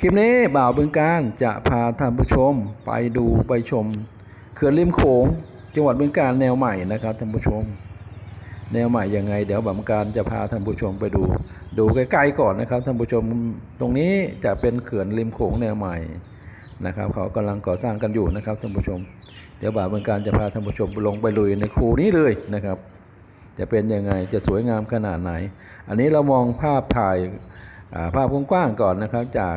คลิปนี้บ่าวบึงการจะพาท่านผู้ชมไปดูไปชมเขื่อนริมโขงจังหวัดบึงการแนวใหม่นะครับท่านผู้ชม แนวใหม่ยังไง เดี๋ยวบ่าวบึงการจะพาท่านผู้ชมไปดู ดูใกล้ๆก่อนนะครับท่านผู้ชมตรงนี้จะเป็นเขื่อนริมโขงแนวใหม่นะครับ เขากำลังก่อสร้างกันอยู่นะครับท่านผู้ชม เดี๋ยวบ่าวบึงการจะพาท่านผู้ชมลงไปลุยในคูนี้เลยนะครับ จะเป็นยังไงจะสวยงามขนาดไหน อันนี้เรามองภาพถ่ายภาพกว้างๆก่อนนะครับจาก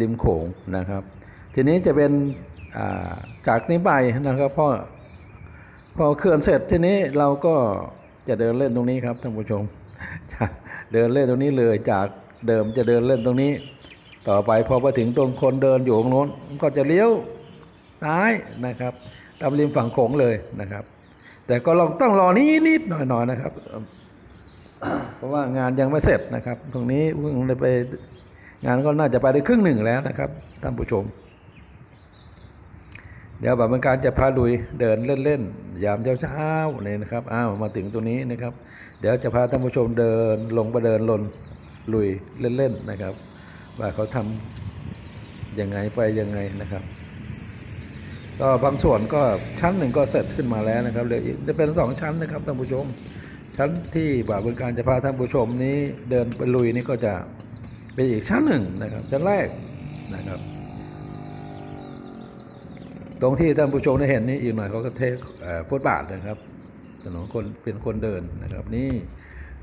ริมโขงนะครับ ทีนี้จะเป็นาจากนี้ไปนะครับพอพอเขื่อนเสร็จทีนี้เราก็จะเดินเล่นตรงนี้ครับท่านผู้ชมเดินเล่นตรงนี้เลยจากเดิมจะเดินเล่นตรงนี้ ต่อไปพอไปถึงตรงคนเดินอยู่ตรงโน้นก็จะเลี้ยวซ้ายนะครับตามริมฝั่งโขงเลยนะครับ แต่ก็ลองต้องรอนิดนิดหน่อยหน่อยนะครับ เพราะว่างานยังไม่เสร็จนะครับ ตรงนี้เพิ่งไป งานก็น่าจะไปได้ครึ่งหนึ่งแล้วนะครับท่านผู้ชม เดี๋ยวแบบเป็นการจะพาลุยเดินเล่นๆยามเช้าๆเนี่ยนะครับอ้าวมาถึงตรงนี้นะครับ เดี๋ยวจะพาท่านผู้ชมเดินลงไปเดินลนลุยเล่นๆนะครับ ว่าเขาทำยังไงไปยังไงนะครับ ก็บางส่วนก็ชั้นหนึ่งก็เสร็จขึ้นมาแล้วนะครับเหลือจะเป็นสองชั้นนะครับท่านผู้ชม ชั้นที่บ่าวบริการจะพาท่านผู้ชมนี้เดินไปลุยนี่ก็จะ เป็นอีกชั้นหนึ่งนะครับชั้นแรกนะครับ ตรงที่ท่านผู้ชมได้เห็นนี่อีกหน่อยเขาก็เทฟุตบาทนะครับถนนคนเป็นคนเดินนะครับ นี่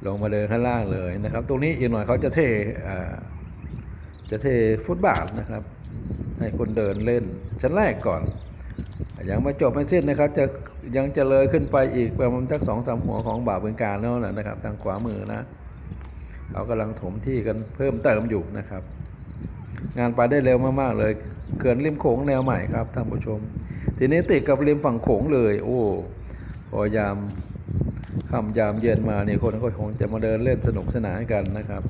ลงมาเดินข้างล่างเลยนะครับ ตรงนี้อีกหน่อยเขาจะเทจะเทฟุตบาทนะครับ ให้คนเดินเล่นชั้นแรกก่อนยังไม่จบไม่สิ้นนะครับ จะยังจะเลยขึ้นไปอีกประมาณสักสองสามหัวของบ่าเบืองการแล้วนะครับ ทางขวามือนะ เขากำลังถมที่กันเพิ่มเติมอยู่นะครับ งานไปได้เร็วมากๆเลยเขื่อนริมโขงแนวใหม่ครับท่านผู้ชม ทีนี้ติดกับริมฝั่งโขงเลย โอ้พอยามค่ำยามเย็นมาเนี่ยคนก็คงจะมาเดินเล่นสนุกสนานกันนะครับ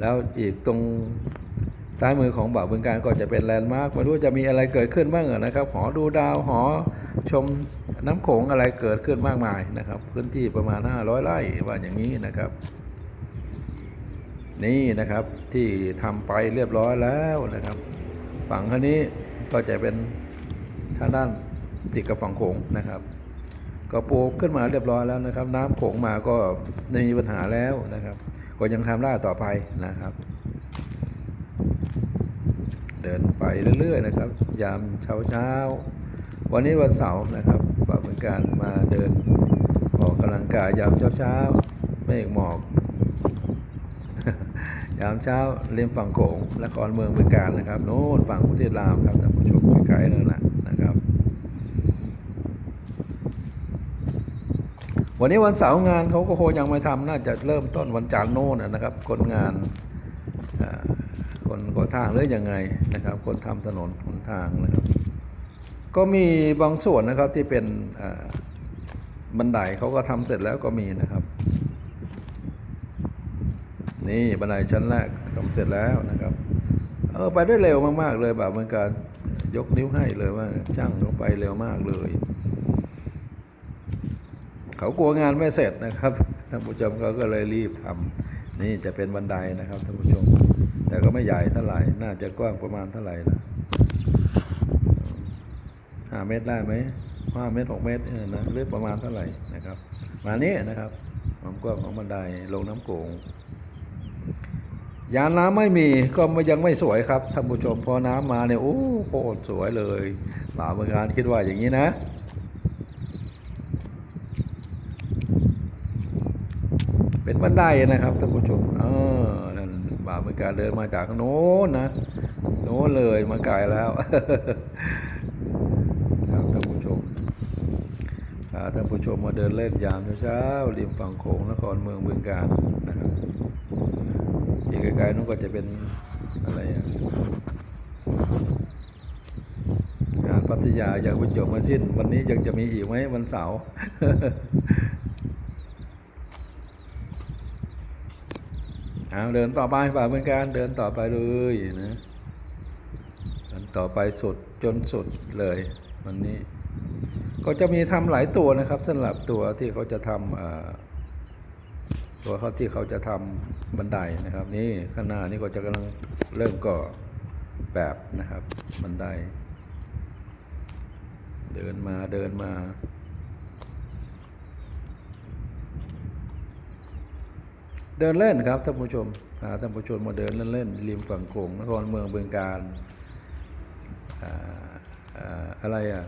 แล้วอีกตรงซ้ายมือของบ่าวบึงการก็จะเป็นแลนด์มาร์คไม่รู้จะมีอะไรเกิดขึ้นบ้างเหรอนะครับ หอดูดาวหอชมน้ำโขงอะไรเกิดขึ้นมากมายนะครับ พื้นที่ประมาณ 500ไร่ว่าอย่างนี้นะครับ นี่นะครับที่ทำไปเรียบร้อยแล้วนะครับ ฝั่งคันนี้ก็จะเป็นทางด้านติดกับฝั่งโขงนะครับก็ปูขึ้นมาเรียบร้อยแล้วนะครับ น้ำโขงมาก็ไม่มีปัญหาแล้วนะครับ ก็ยังทำได้ต่อไปนะครับ เดินไปเรื่อย ๆ นะครับ ยามเช้าเช้าๆวันนี้วันเสาร์นะครับก็เป็นการมาเดินออกกำลังกายยามเช้าเช้าๆเมฆหมอก ยามเช้าริมฝั่งโขงนครเมืองบึงการนะครับโน้นฝั่งประเทศลาวครับท่านผู้ชมไกลๆนั่นแหละนะครับ วันนี้วันเสาร์งานเขาก็คงยังไม่ทำน่าจะเริ่มต้นวันจันทร์โน่นนะครับ คนงานคนก่อสร้างหรือยังไงนะครับ คนทำถนนหนทางนะครับ ก็มีบางส่วนนะครับที่เป็นบันไดเขาก็ทำเสร็จแล้วก็มีนะครับ นี่บันไดชั้นแรกทำเสร็จแล้วนะครับ เออไปได้เร็วมากๆเลยแบบเหมือนการยกนิ้วให้เลยว่าช่างเขาไปเร็วมากเลย เขากลัวงานไม่เสร็จนะครับท่านผู้ชมเขาก็เลยรีบทำนี่จะเป็นบันไดนะครับท่านผู้ชม แต่ก็ไม่ใหญ่เท่าไหร่น่าจะกว้างประมาณเท่าไหร่นะห้าเมตรได้ไหมห้าเมตรหกเมตรเออนะหรือประมาณเท่าไหร่นะครับ มานี้นะครับความกว้างของบันไดลงน้ำโขง ยานน้ำไม่มีก็ยังไม่สวยครับท่านผู้ชมพอน้ำมาเนี่ยโอ้โคตรสวยเลยบ่าเมืองการคิดว่าอย่างนี้นะเป็นบันไดนะครับท่านผู้ชมเออนั่นบาเมืองการเดินมาจากโน้นนะ โน้นเลยมาไกลแล้วครับท่านผู้ชมท่านผู้ชมมาเดินเล่นยามเช้าริมฝั่งโขงนครเมืองบึงกาฬนะครับ ไกลๆนู้นก็จะเป็นอะไรงานพัทยายังไม่จบมาสิ้น วันนี้ยังจะมีอีกไหมวันเสาร์เอาเดินต่อไปฝ่าเหมือนกันเดินต่อไปเลยนะเดินต่อไปสุดจนสุดเลยวันนี้ ก็จะมีทำหลายตัวนะครับสำหรับตัวที่เขาจะทำอ่า ตัวเขาที่เขาจะทำบันไดนะครับ นี่ข้างหน้านี่ก็จะกำลังเริ่มก่อแบบนะครับ บันได เดินมาเดินมาเดินเล่นครับท่านผู้ชมพาท่านผู้ชมมาเดินเล่นๆริมฝั่งโขงนครเมืองเบืองการอาอาอะไรอะ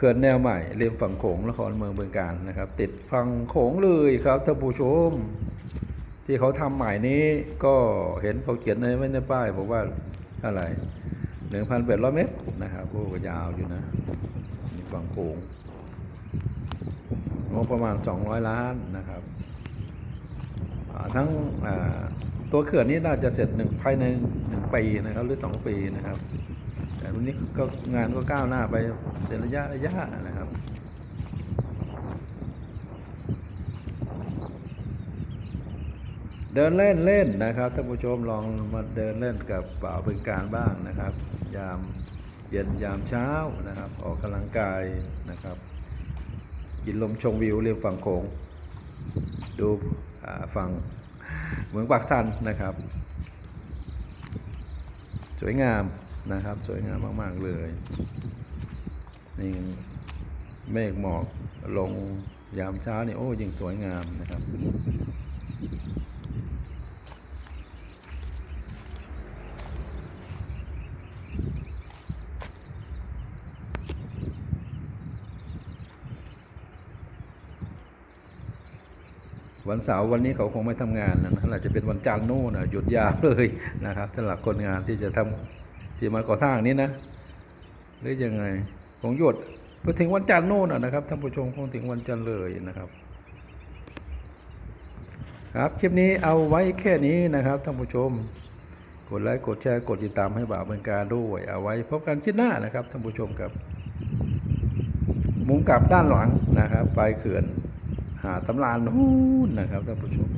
ขื่อนแนวใหม่ริมฝั่งโขงนครเมืองเบืองการนะครับ ติดฝั่งโขงเลยครับท่านผู้ชม ที่เขาทำใหม่นี้ก็เห็นเขาเขียนไว้ในป้ายบอกว่าอะไรหนึ่งพันแปดร้อยเมตรนะครับโอ้ก็ยาวอยู่นะฝั่งโขงงบประมาณ 200 ล้านนะครับทั้งตัวเขื่อนนี้น่าจะเสร็จหนึ่งภายในหนึ่งปีนะครับหรือสองปีนะครับ แต่นนี้ก็งานก็ก้าวหน้าไปเป็นระยะระยะนะครับเดินเล่นเล่นนะครับท่านผู้ชมลองมาเดินเล่นกับบ่าวบึงการบ้างนะครับ ยามเย็นยามเช้านะครับ ออกกำลังกายนะครับ กินลมชมวิวเรียมฝั่งโขงดูฝั่งเมืองปากซันนะครับ สวยงาม นะครับ สวยงามมาก ๆ เลย นี่เมฆหมอกลงยามเช้านี่โอ้ยิ่งสวยงามนะครับวันเสาร์วันนี้เขาคงไม่ทำงานนะนะอาจจะเป็นวันจันทร์โน่นนะหยุดยาวเลยนะครับสำหรับคนงานที่จะทำ ที่มาก่อสร้างนี้นะ หรือยังไงคงหยดไปถึงวันจันทร์โน่นนะนะครับท่านผู้ชมคงถึงวันจันทร์เลยนะครับ ครับคลิปนี้เอาไว้แค่นี้นะครับท่านผู้ชม กดไลค์กดแชร์กดติดตามให้บ่าวเมืองการด้วยเอาไว้พบกันคลิปหน้านะครับท่านผู้ชมครับมุมกลับด้านหลังนะครับไปเขื่อนหาดสำราญนู่นนะครับท่านผู้ชม